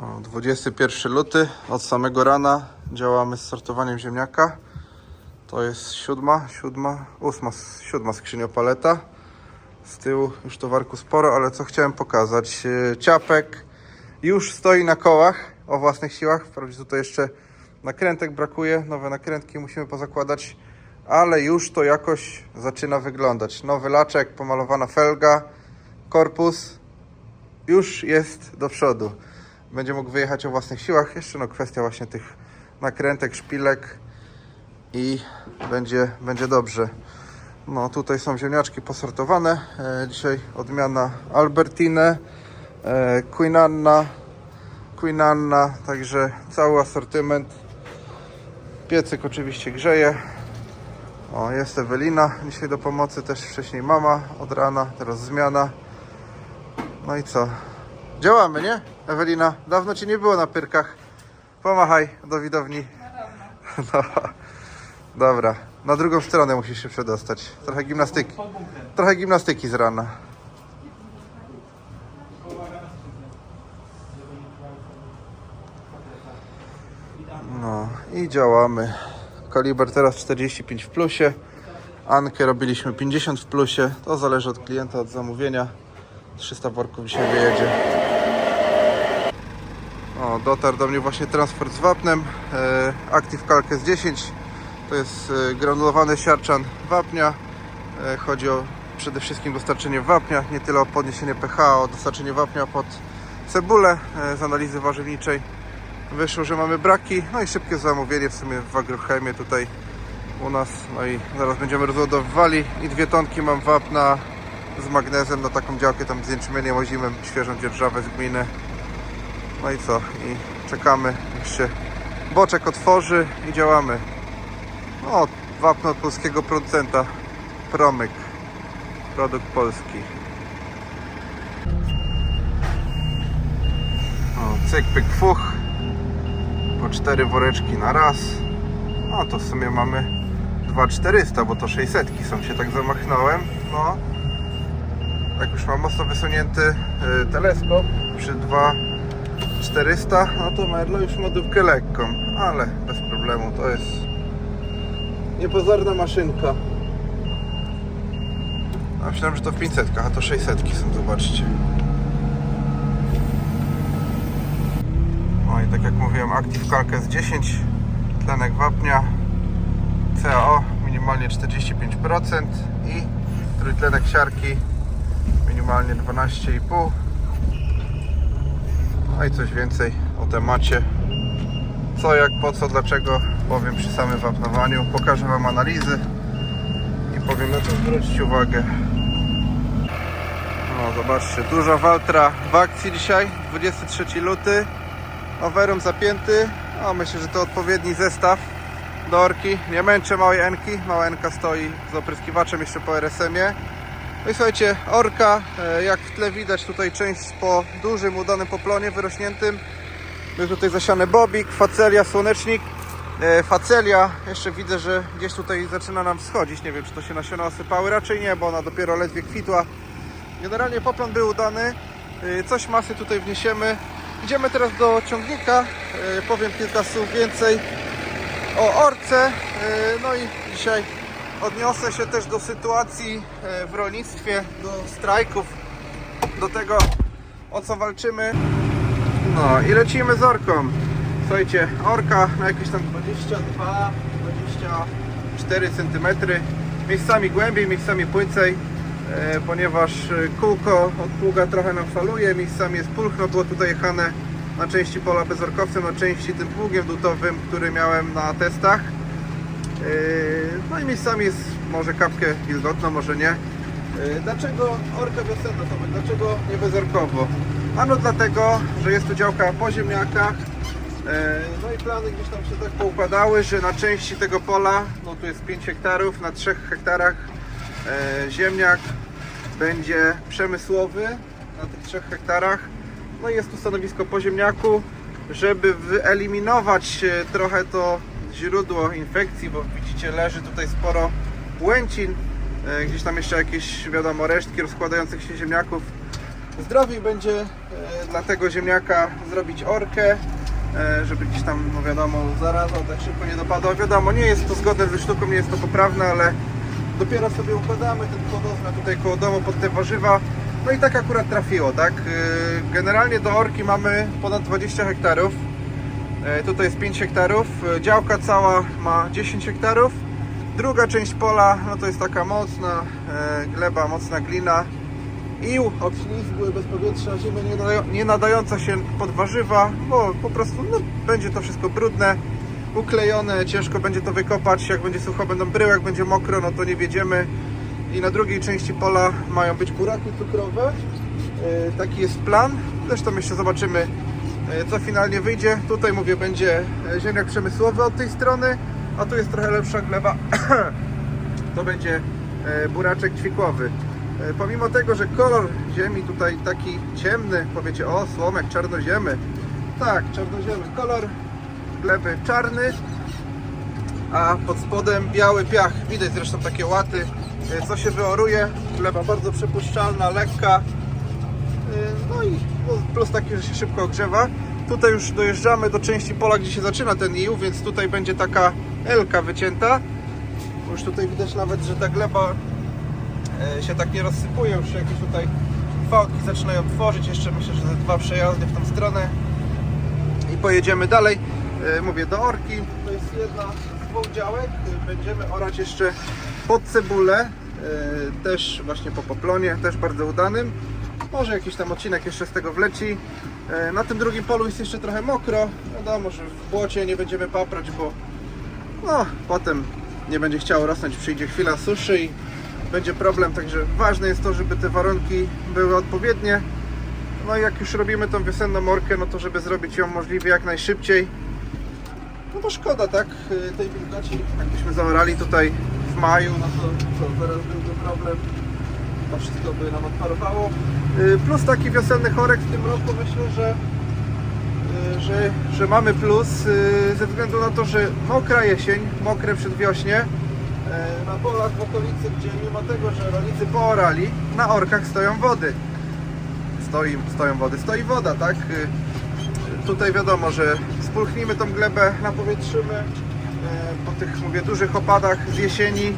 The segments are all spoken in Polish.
O, 21 luty, od samego rana działamy z sortowaniem ziemniaka. To jest siódma, siódma, ósma, siódma skrzyniopaleta. Z tyłu już towarku sporo, ale co chciałem pokazać. e, Ciapek już stoi na kołach o własnych siłach. Wprawdzie tutaj jeszcze nakrętek brakuje, nowe nakrętki musimy pozakładać, ale już to jakoś zaczyna wyglądać. Nowy laczek, pomalowana felga, korpus już jest do przodu. Będzie mógł wyjechać o własnych siłach. Jeszcze no kwestia właśnie tych nakrętek, szpilek i będzie, będzie dobrze. No tutaj są ziemniaczki posortowane. E, dzisiaj odmiana Albertine, e, Queen Anna, Queen Anna, także cały asortyment. Piecyk oczywiście grzeje. O, jest Ewelina dzisiaj do pomocy, też wcześniej mama od rana, teraz zmiana. No i co? Działamy, nie? Ewelina, dawno Cię nie było na pyrkach. Pomachaj do widowni. No, dobra, na drugą stronę musisz się przedostać. Trochę gimnastyki. Trochę gimnastyki z rana. No i działamy. Kaliber teraz 45 w plusie. Ankę robiliśmy 50 w plusie. To zależy od klienta, od zamówienia. 300 worków dzisiaj wyjedzie. Dotarł do mnie właśnie transport z wapnem. E, Active Calcas 10. To jest e, granulowany siarczan wapnia. E, chodzi o przede wszystkim dostarczenie wapnia, nie tyle o podniesienie pH, o dostarczenie wapnia pod cebulę e, z analizy warzywniczej. Wyszło, że mamy braki, no i szybkie zamówienie w sumie w agrochemie tutaj u nas. No i zaraz będziemy rozładowywali i dwie tonki mam wapna z magnezem na taką działkę tam z jęczmieniem, ozimem, świeżą dzierżawę z gminy. No i co? I czekamy, niech się boczek otworzy i działamy. No, wapno od polskiego producenta Promyk. Produkt polski. O, cyk, pyk, fuch. Po cztery woreczki na raz. No to w sumie mamy 2400, bo to 600 są, się tak zamachnąłem. No, jak już mam mocno wysunięty y, teleskop przy 2400, no to Merlo już modówkę lekką, ale bez problemu, to jest niepozorna maszynka. A myślałem, że to w 500, a to 600 są, zobaczcie. No i tak jak mówiłem, Active Calcas 10, tlenek wapnia, CAO minimalnie 45% i trójtlenek siarki minimalnie 12,5 no i coś więcej o temacie. Co, jak, po co, dlaczego powiem przy samym wapnowaniu. Pokażę Wam analizy i powiem na co zwrócić uwagę. No zobaczcie, duża Waltra w akcji dzisiaj 23 luty. Overum zapięty. No myślę, że to odpowiedni zestaw do orki, nie męczę małej enki. Mała enka stoi z opryskiwaczem jeszcze po RSM-ie no i słuchajcie, orka, e, jak w tle widać tutaj część po dużym, udanym poplonie wyrośniętym. Jest tutaj zasiany bobik, facelia, słonecznik. E, Facelia, jeszcze widzę, że gdzieś tutaj zaczyna nam wschodzić. Nie wiem, czy to się nasiona osypały. Raczej nie, bo ona dopiero ledwie kwitła. Generalnie poplon był udany. E, Coś masy tutaj wniesiemy. Idziemy teraz do ciągnika. Powiem kilka słów więcej o orce. No i dzisiaj odniosę się też do sytuacji e, w rolnictwie, do strajków, do tego o co walczymy. No i lecimy z orką. Słuchajcie, orka na jakieś tam 22, 24 cm, miejscami głębiej, miejscami płycej, e, ponieważ e, kółko od pługa trochę nam faluje, miejscami jest pulchno, było tutaj jechane na części pola bezorkowcem, na części tym pługiem dutowym, który miałem na testach. Yy, No i miejscami jest może kapkę wilgotną, może nie. Yy, Dlaczego orka wiosenna Tomek? Dlaczego nie bezorkowo? Ano dlatego, że jest tu działka po ziemniakach. Yy, No i plany gdzieś tam się tak poukładały, że na części tego pola, no tu jest 5 hektarów, na 3 hektarach ziemniak będzie przemysłowy na tych 3 hektarach. No i jest tu stanowisko po ziemniaku, żeby wyeliminować trochę to źródło infekcji, bo widzicie leży tutaj sporo łęcin, e, gdzieś tam jeszcze jakieś wiadomo resztki rozkładających się ziemniaków. zdrowiej będzie e, dla tego ziemniaka zrobić orkę, e, żeby gdzieś tam, no wiadomo, zaraza tak szybko nie dopadła. Wiadomo, nie jest to zgodne ze sztuką, nie jest to poprawne, ale dopiero sobie układamy ten płodozna tutaj koło domu pod te warzywa. No i tak akurat trafiło, tak? Generalnie do orki mamy ponad 20 hektarów. E, Tutaj jest 5 hektarów. E, Działka cała ma 10 hektarów. Druga część pola, no to jest taka mocna e, gleba, mocna glina. Ił, obślizgły, bez powietrza, ziemia nie, nadają, nie nadająca się pod warzywa, bo po prostu no, będzie to wszystko brudne, uklejone, ciężko będzie to wykopać, jak będzie sucho będą bryły, jak będzie mokro, no to nie wiedziemy. I na drugiej części pola mają być buraki cukrowe. Taki jest plan. Zresztą jeszcze zobaczymy, co finalnie wyjdzie. Tutaj mówię, będzie e, ziemniak przemysłowy od tej strony, a tu jest trochę lepsza gleba. to będzie e, buraczek ćwikłowy. E, Pomimo tego, że kolor ziemi tutaj taki ciemny, powiecie, o słomek, czarnoziemy. Tak, czarnoziemy. Kolor gleby czarny, a pod spodem biały piach. Widać zresztą takie łaty, e, co się wyoruje. Gleba bardzo przepuszczalna, lekka. E, No i plus taki, że się szybko ogrzewa. Tutaj już dojeżdżamy do części pola, gdzie się zaczyna ten ił, więc tutaj będzie taka elka wycięta. Już tutaj widać nawet, że ta gleba e, się tak nie rozsypuje, już jakieś tutaj fałki zaczynają tworzyć. Jeszcze myślę, że ze dwa przejazdy w tą stronę i pojedziemy dalej. E, Mówię do Orki, to jest jedna z dwóch działek. Będziemy orać jeszcze pod cebulę, e, też właśnie po poplonie, też bardzo udanym. Może jakiś tam odcinek jeszcze z tego wleci. E, Na tym drugim polu jest jeszcze trochę mokro. Wiadomo, że w błocie nie będziemy paprać, bo no, potem nie będzie chciało rosnąć, przyjdzie chwila suszy i będzie problem, także ważne jest to, żeby te warunki były odpowiednie. No i jak już robimy tą wiosenną morkę, no to żeby zrobić ją możliwie jak najszybciej. No bo szkoda, tak, y, tej wilgoci, jakbyśmy zaorali tutaj w maju, no to, to zaraz byłby problem. To wszystko by nam odparowało. Y, Plus taki wiosenny chorek w tym roku myślę, że y, że, że mamy plus y, ze względu na to, że mokra jesień, mokre przedwiośnie na polach w okolicy, gdzie mimo tego, że rolnicy poorali, na orkach stoją wody. Stoi, stoją wody, stoi woda, tak? Tutaj wiadomo, że spulchnimy tą glebę, napowietrzymy po tych, mówię, dużych opadach z jesieni.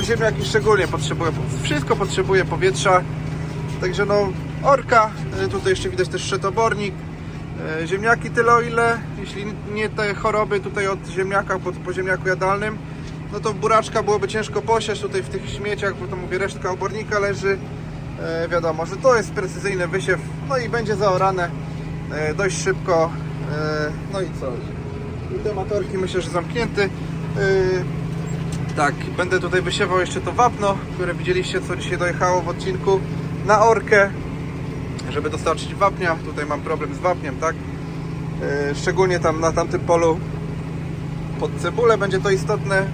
Ziemniaki szczególnie potrzebuje, wszystko potrzebuje powietrza. Także no, orka, y, tutaj jeszcze widać też szetobornik, y, ziemniaki tyle o ile, jeśli nie te choroby tutaj od ziemniaka po, po ziemniaku jadalnym, no to buraczka byłoby ciężko posiać tutaj w tych śmieciach, bo to mówię resztka obornika leży. E, wiadomo, że to jest precyzyjny wysiew, no i będzie zaorane e, dość szybko. E, no i co? I orki myślę, że zamknięty. E, tak, będę tutaj wysiewał jeszcze to wapno, które widzieliście, co dzisiaj dojechało w odcinku na orkę, żeby dostarczyć wapnia. Tutaj mam problem z wapniem, tak? E, Szczególnie tam na tamtym polu pod cebulę będzie to istotne.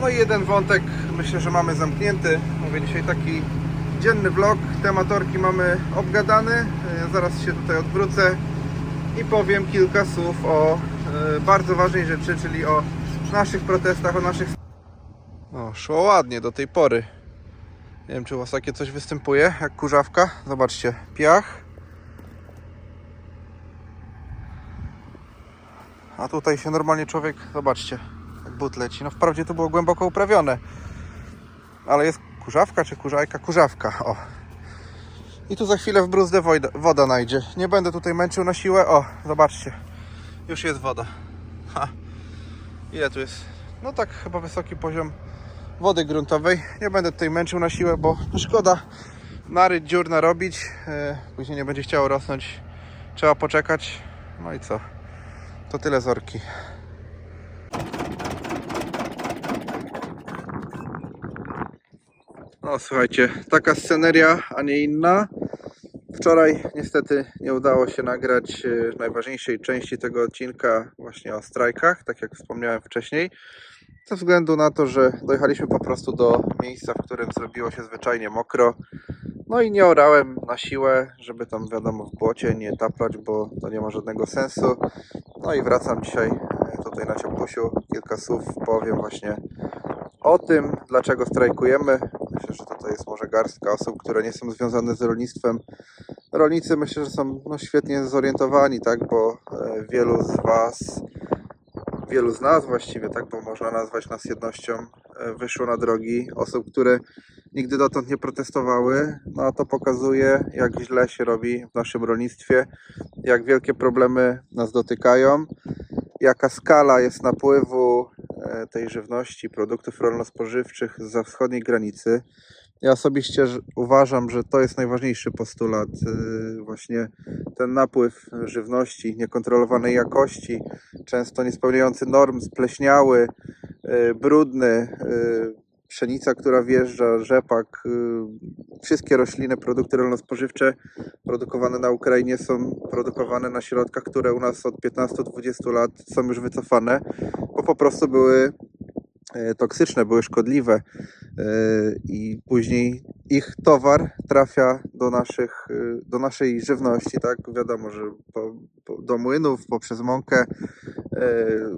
No i jeden wątek myślę, że mamy zamknięty. Mówię dzisiaj taki dzienny vlog. Temat orki mamy obgadany. E, Zaraz się tutaj odwrócę i powiem kilka słów o e, bardzo ważnej rzeczy, czyli o naszych protestach, o naszych... O, szło ładnie do tej pory. Nie wiem, czy u Was takie coś występuje, jak kurzawka. Zobaczcie, piach. A tutaj się normalnie człowiek, zobaczcie, jak but leci. No wprawdzie to było głęboko uprawione. Ale jest kurzawka czy kurzajka? Kurzawka, o. I tu za chwilę w bruzdę wojda, woda najdzie. Nie będę tutaj męczył na siłę. O, zobaczcie. Już jest woda. Ha. Ile tu jest? No tak chyba wysoki poziom wody gruntowej. Nie będę tutaj męczył na siłę, bo szkoda naryć dziur narobić. E, Później nie będzie chciało rosnąć. Trzeba poczekać. No i co? To tyle z orki. No słuchajcie, taka sceneria, a nie inna. Wczoraj niestety nie udało się nagrać e, najważniejszej części tego odcinka właśnie o strajkach, tak jak wspomniałem wcześniej. Ze względu na to, że dojechaliśmy po prostu do miejsca, w którym zrobiło się zwyczajnie mokro. No i nie orałem na siłę, żeby tam wiadomo w błocie nie taplać, bo to nie ma żadnego sensu. No i wracam dzisiaj e, tutaj na Ciąpusiu. Kilka słów powiem właśnie o tym, dlaczego strajkujemy. Myślę, że tutaj jest może garstka osób, które nie są związane z rolnictwem. Rolnicy myślę, że są no, świetnie zorientowani, tak, bo e, wielu z Was, wielu z nas właściwie, tak, bo można nazwać nas jednością, e, wyszło na drogi osób, które nigdy dotąd nie protestowały. No to pokazuje, jak źle się robi w naszym rolnictwie, jak wielkie problemy nas dotykają, jaka skala jest napływu e, tej żywności, produktów rolno-spożywczych za wschodniej granicy. Ja osobiście uważam, że to jest najważniejszy postulat, e, właśnie ten napływ żywności niekontrolowanej jakości, często niespełniający norm, spleśniały, e, brudny, e, pszenica, która wjeżdża, rzepak, wszystkie rośliny, produkty rolno-spożywcze produkowane na Ukrainie są produkowane na środkach, które u nas od 15-20 lat są już wycofane, bo po prostu były toksyczne, były szkodliwe i później ich towar trafia do, naszych, e, do naszej żywności, tak? Wiadomo, że po, po, do młynów, poprzez mąkę, e,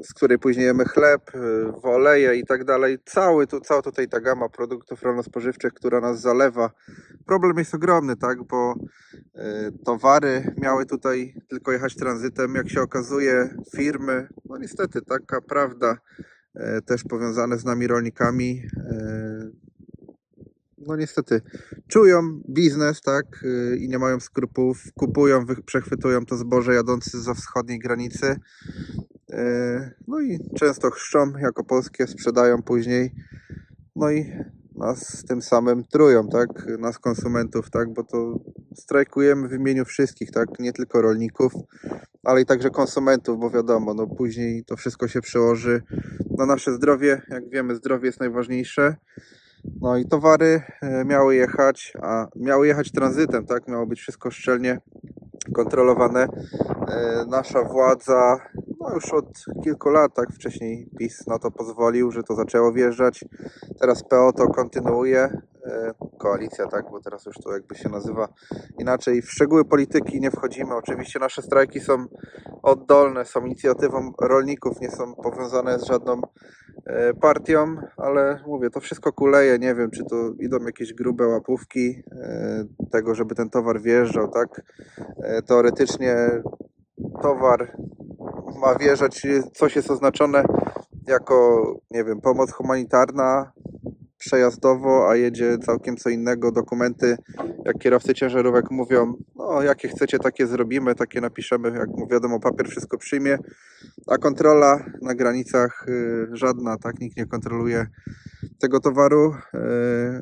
z której później jemy chleb, e, oleje i tak dalej. Cały tu, cała tutaj ta gama produktów rolno-spożywczych, która nas zalewa. Problem jest ogromny, tak? Bo e, towary miały tutaj tylko jechać tranzytem. Jak się okazuje, firmy, no niestety taka prawda, e, też powiązane z nami rolnikami, e, no niestety czują biznes, tak, e, i nie mają skrupułów, kupują, wy- przechwytują to zboże jadące za wschodniej granicy, e, no i często chrzczą jako polskie, sprzedają później, no i nas tym samym trują, tak, nas konsumentów, tak, bo to strajkujemy w imieniu wszystkich, tak, nie tylko rolników, ale i także konsumentów, bo wiadomo, no później to wszystko się przełoży na nasze zdrowie. Jak wiemy, zdrowie jest najważniejsze. No i towary e, miały jechać, a miały jechać tranzytem, tak? Miało być wszystko szczelnie kontrolowane. E, Nasza władza, no już od kilku lat, tak wcześniej PiS na to pozwolił, że to zaczęło wjeżdżać. Teraz PO to kontynuuje. E, Koalicja, tak, bo teraz już to jakby się nazywa inaczej. W szczegóły polityki nie wchodzimy. Oczywiście nasze strajki są oddolne, są inicjatywą rolników, nie są powiązane z żadną e, partią, ale mówię, to wszystko kuleje. Nie wiem, czy to idą jakieś grube łapówki e, tego, żeby ten towar wjeżdżał, tak? Teoretycznie towar ma wjeżdżać, coś jest oznaczone jako, nie wiem, pomoc humanitarna przejazdowo, a jedzie całkiem co innego. Dokumenty, jak kierowcy ciężarówek mówią, no jakie chcecie, takie zrobimy, takie napiszemy, jak wiadomo, papier wszystko przyjmie, a kontrola na granicach y, żadna, tak, nikt nie kontroluje tego towaru. Y,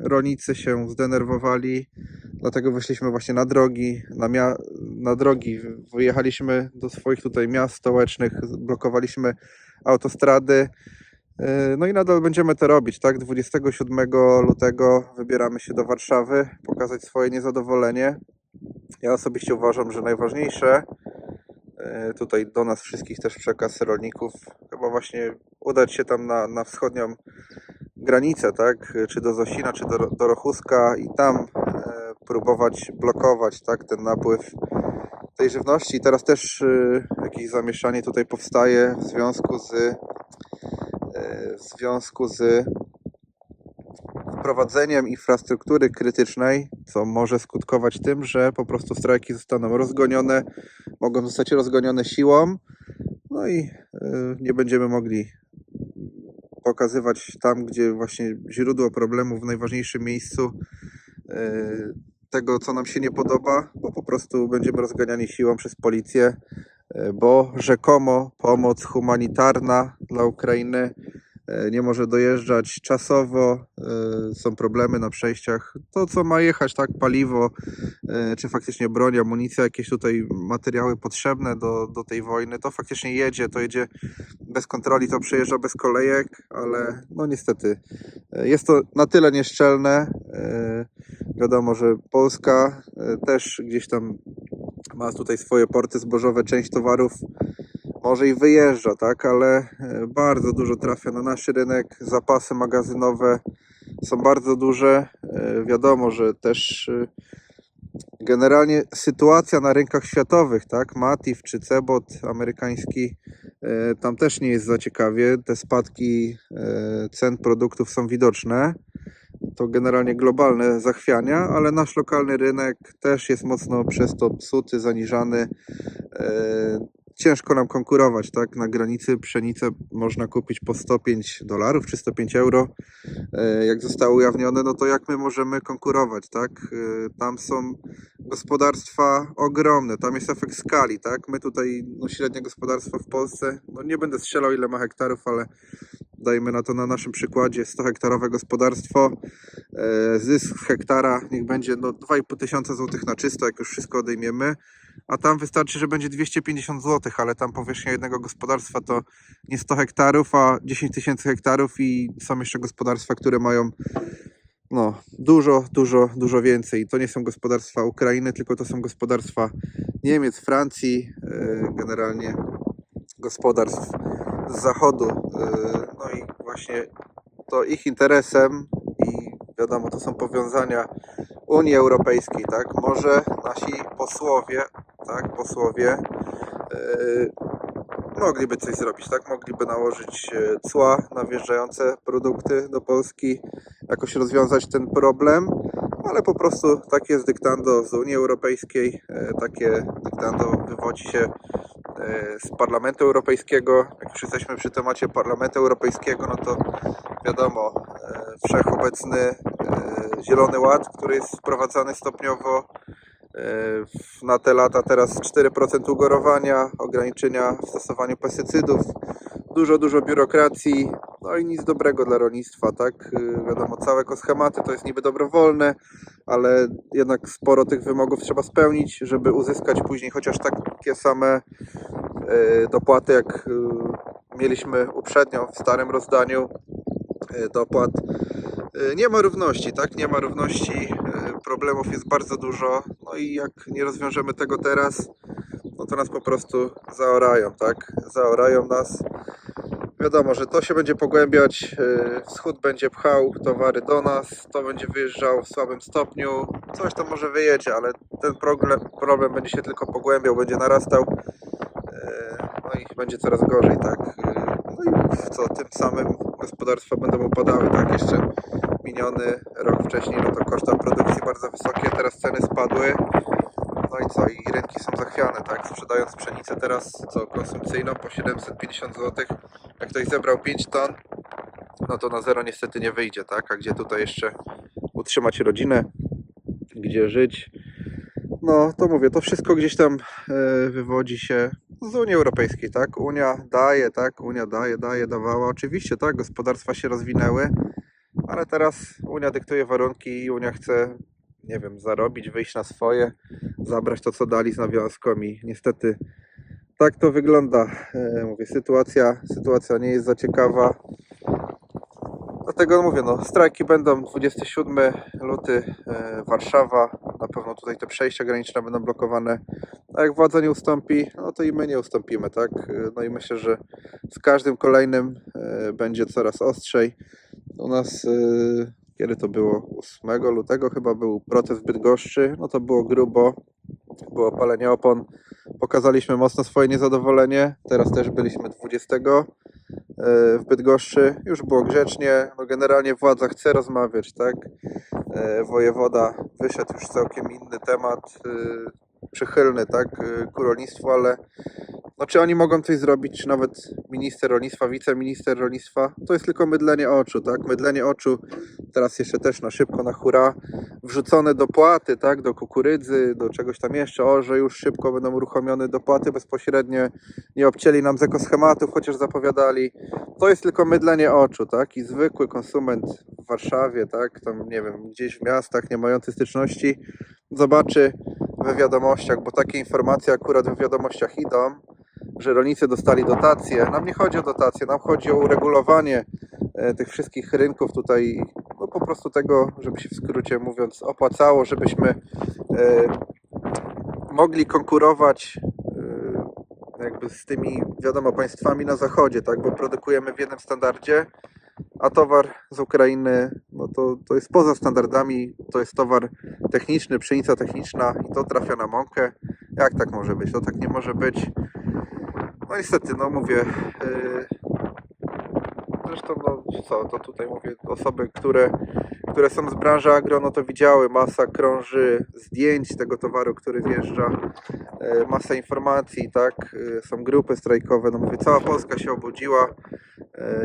Rolnicy się zdenerwowali, dlatego wyszliśmy właśnie na drogi, na, mia- na drogi, wyjechaliśmy do swoich tutaj miast stołecznych, blokowaliśmy autostrady, E, No i nadal będziemy to robić, tak? 27 lutego wybieramy się do Warszawy, pokazać swoje niezadowolenie. Ja osobiście uważam, że najważniejsze, e, tutaj do nas wszystkich też przekaz rolników, chyba właśnie udać się tam na, na wschodnią granicę, tak? Czy do Zosina, czy do, do Rochuska i tam próbować blokować, tak? Ten napływ tej żywności. Teraz też e, jakieś zamieszanie tutaj powstaje w związku z e, w związku z wprowadzeniem infrastruktury krytycznej, co może skutkować tym, że po prostu strajki zostaną rozgonione, mogą zostać rozgonione siłą, no i y, nie będziemy mogli pokazywać tam, gdzie właśnie źródło problemu w najważniejszym miejscu y, tego, co nam się nie podoba, bo po prostu będziemy rozganiani siłą przez policję, y, bo rzekomo pomoc humanitarna dla Ukrainy e, nie może dojeżdżać czasowo, e, są problemy na przejściach. To, co ma jechać, tak, paliwo, e, czy faktycznie broń, amunicja, jakieś tutaj materiały potrzebne do, do tej wojny, to faktycznie jedzie, to jedzie bez kontroli, to przejeżdża bez kolejek, ale no niestety e, jest to na tyle nieszczelne. e, Wiadomo, że Polska e, też gdzieś tam ma tutaj swoje porty zbożowe, część towarów może i wyjeżdża, tak, ale e, bardzo dużo trafia na nasz rynek, zapasy magazynowe są bardzo duże. E, Wiadomo, że też e, generalnie sytuacja na rynkach światowych, tak, Matif czy Cebot amerykański, tam też nie jest za ciekawie. Te spadki cen produktów są widoczne. to generalnie globalne zachwiania, ale nasz lokalny rynek też jest mocno przez to psuty, zaniżany. Ciężko nam konkurować, tak? Na granicy pszenicę można kupić po 105 dolarów czy 105 euro. E, Jak zostało ujawnione, no to jak my możemy konkurować, tak? E, Tam są gospodarstwa ogromne, tam jest efekt skali, tak? My tutaj, no średnie gospodarstwo w Polsce, no nie będę strzelał ile ma hektarów, ale dajmy na to na naszym przykładzie 100 hektarowe gospodarstwo, e, zysk hektara niech będzie no 2,5 tysiąca złotych na czysto, jak już wszystko odejmiemy, a tam wystarczy, że będzie 250 złotych, ale tam powierzchnia jednego gospodarstwa to nie 100 hektarów, a 10 tysięcy hektarów i są jeszcze gospodarstwa, które mają no, dużo, dużo, dużo więcej. To nie są gospodarstwa Ukrainy, tylko to są gospodarstwa Niemiec, Francji, e, generalnie gospodarstw z zachodu. e, No i właśnie to ich interesem i wiadomo, to są powiązania Unii Europejskiej, tak? Może nasi posłowie, tak, posłowie e, mogliby coś zrobić, tak? Mogliby nałożyć e, cła na wjeżdżające produkty do Polski, jakoś rozwiązać ten problem, ale po prostu takie jest dyktando z Unii Europejskiej, e, takie dyktando wywodzi się z Parlamentu Europejskiego. Jak już jesteśmy przy temacie Parlamentu Europejskiego, no to wiadomo, e, wszechobecny e, Zielony Ład, który jest wprowadzany stopniowo na te lata teraz 4% ugorowania, ograniczenia w stosowaniu pestycydów, dużo, dużo biurokracji, no i nic dobrego dla rolnictwa, tak? Y, Wiadomo, całe ekoschematy to jest niby dobrowolne, ale jednak sporo tych wymogów trzeba spełnić, żeby uzyskać później chociaż takie same y, dopłaty, jak y, mieliśmy uprzednio w starym rozdaniu dopłat. Nie ma równości, tak? Nie ma równości, problemów jest bardzo dużo, no i jak nie rozwiążemy tego teraz, no to nas po prostu zaorają, tak? Zaorają nas. Wiadomo, że to się będzie pogłębiać, yy, wschód będzie pchał towary do nas, to będzie wyjeżdżał w słabym stopniu, coś tam może wyjedzie, ale ten problem, problem będzie się tylko pogłębiał, będzie narastał, yy, no i będzie coraz gorzej, tak? Yy, No i co, tym samym gospodarstwa będą upadały, tak? Jeszcze miniony rok wcześniej, no to koszta produkcji bardzo wysokie, teraz ceny spadły, no i co? I rynki są zachwiane, tak? Sprzedając pszenicę teraz, co? Konsumpcyjną po 750 zł. Jak ktoś zebrał 5 ton, no to na zero niestety nie wyjdzie, tak? A gdzie tutaj jeszcze utrzymać rodzinę, gdzie żyć? No, to mówię, to wszystko gdzieś tam e, wywodzi się z Unii Europejskiej, tak? Unia daje, tak? Unia daje, daje, dawała. Oczywiście, tak? Gospodarstwa się rozwinęły, ale teraz Unia dyktuje warunki i Unia chce, nie wiem, zarobić, wyjść na swoje, zabrać to, co dali z nawiązką i niestety tak to wygląda. E, Mówię, sytuacja, sytuacja nie jest za ciekawa. Dlatego mówię, no, strajki będą 27 luty, e, Warszawa, na pewno tutaj te przejścia graniczne będą blokowane. A jak władza nie ustąpi, no to i my nie ustąpimy, tak? E, No i myślę, że z każdym kolejnym będzie coraz ostrzej. U nas, kiedy to było? 8 lutego chyba był protest w Bydgoszczy, no to było grubo, było palenie opon. Pokazaliśmy mocno swoje niezadowolenie. Teraz też byliśmy 20 e, w Bydgoszczy. Już było grzecznie. No generalnie władza chce rozmawiać, tak? E, Wojewoda wyszedł już całkiem inny temat, e, przychylny, tak? e, Ku rolnictwu, ale no czy oni mogą coś zrobić, czy nawet minister rolnictwa, wiceminister rolnictwa? To jest tylko mydlenie oczu, tak? Mydlenie oczu, teraz jeszcze też na szybko, na hura, wrzucone dopłaty, tak? Do kukurydzy, do czegoś tam jeszcze, o, że już szybko będą uruchomione dopłaty bezpośrednie, nie obcięli nam z ekoschematów, chociaż zapowiadali. To jest tylko mydlenie oczu, tak? I zwykły konsument w Warszawie, tak? Tam, nie wiem, gdzieś w miastach, nie mający styczności, zobaczy we wiadomościach, bo takie informacje akurat w wiadomościach idą, że rolnicy dostali dotacje. Nam nie chodzi o dotacje, nam chodzi o uregulowanie e, tych wszystkich rynków tutaj, no po prostu tego, żeby się w skrócie mówiąc opłacało, żebyśmy e, mogli konkurować e, jakby z tymi, wiadomo, państwami na zachodzie, tak, bo produkujemy w jednym standardzie, a towar z Ukrainy, no to, to jest poza standardami, to jest towar techniczny, pszenica techniczna i to trafia na mąkę. Jak tak może być? To tak nie może być. No niestety, no mówię, yy, zresztą no co, to tutaj mówię, osoby, które, które są z branży agro, no to widziały, masa krąży zdjęć tego towaru, który wjeżdża, e, masa informacji, tak, e, są grupy strajkowe, no mówię, cała Polska się obudziła,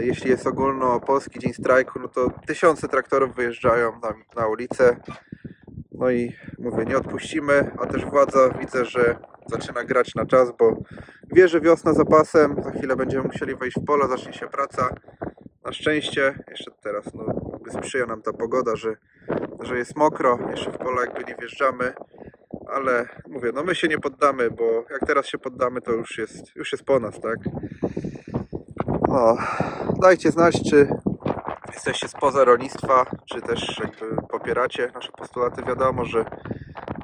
jeśli jest ogólnopolski dzień strajku, no to tysiące traktorów wyjeżdżają na, na ulicę, no i mówię, nie odpuścimy, a też władza widzę, że zaczyna grać na czas, bo wie, że wiosna za pasem, za chwilę będziemy musieli wejść w pole, zacznie się praca. Na szczęście, jeszcze teraz no, jakby sprzyja nam ta pogoda, że, że jest mokro, jeszcze w pole jakby nie wjeżdżamy, ale mówię, no my się nie poddamy, bo jak teraz się poddamy, to już jest, już jest po nas, tak? No, dajcie znać, czy jesteście spoza rolnictwa, czy też jakby popieracie nasze postulaty. Wiadomo, że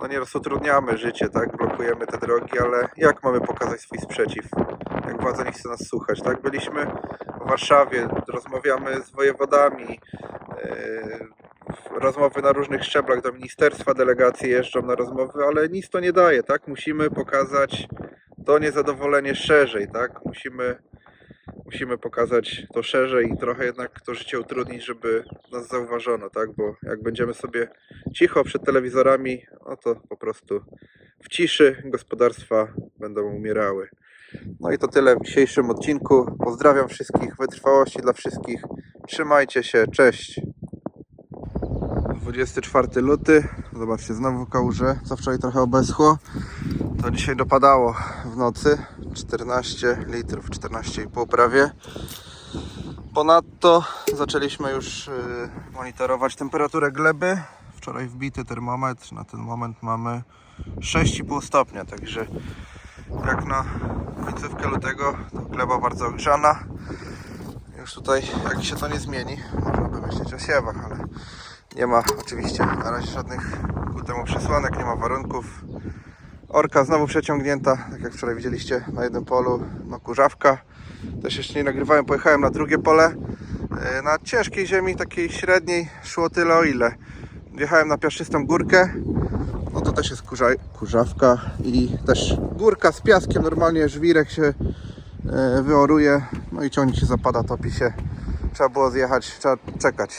no nieraz utrudniamy życie, tak? Blokujemy te drogi, ale jak mamy pokazać swój sprzeciw? Jak władza nie chce nas słuchać, tak? Byliśmy w Warszawie, rozmawiamy z wojewodami, yy, rozmowy na różnych szczeblach, do ministerstwa delegacje jeżdżą na rozmowy, ale nic to nie daje, tak? Musimy pokazać to niezadowolenie szerzej, tak? Musimy musimy pokazać to szerzej i trochę jednak to życie utrudnić, żeby nas zauważono, tak? Bo jak będziemy sobie cicho przed telewizorami, no to po prostu w ciszy gospodarstwa będą umierały. No i to tyle w dzisiejszym odcinku. Pozdrawiam wszystkich, wytrwałości dla wszystkich. Trzymajcie się, cześć. 24 luty. Zobaczcie, znowu kałuże, co wczoraj trochę obeschło. To dzisiaj dopadało w nocy 14 litrów, 14,5 prawie. Ponadto zaczęliśmy już y, monitorować temperaturę gleby. Wczoraj wbity termometr, na ten moment mamy 6,5 stopnia, także jak na końcówkę lutego to gleba bardzo ogrzana. Już tutaj, jak się to nie zmieni, można by myśleć o siewach, ale nie ma oczywiście na razie żadnych ku temu przesłanek, nie ma warunków. Orka znowu przeciągnięta, tak jak wczoraj widzieliście na jednym polu, no kurzawka. Też jeszcze nie nagrywałem, pojechałem na drugie pole. E, Na ciężkiej ziemi, takiej średniej, szło tyle o ile. Wjechałem na piaszczystą górkę, no to też jest kurza, kurzawka i też górka z piaskiem, normalnie żwirek się e, wyoruje, no i ciągnik się zapada, topi się. Trzeba było zjechać, trzeba czekać.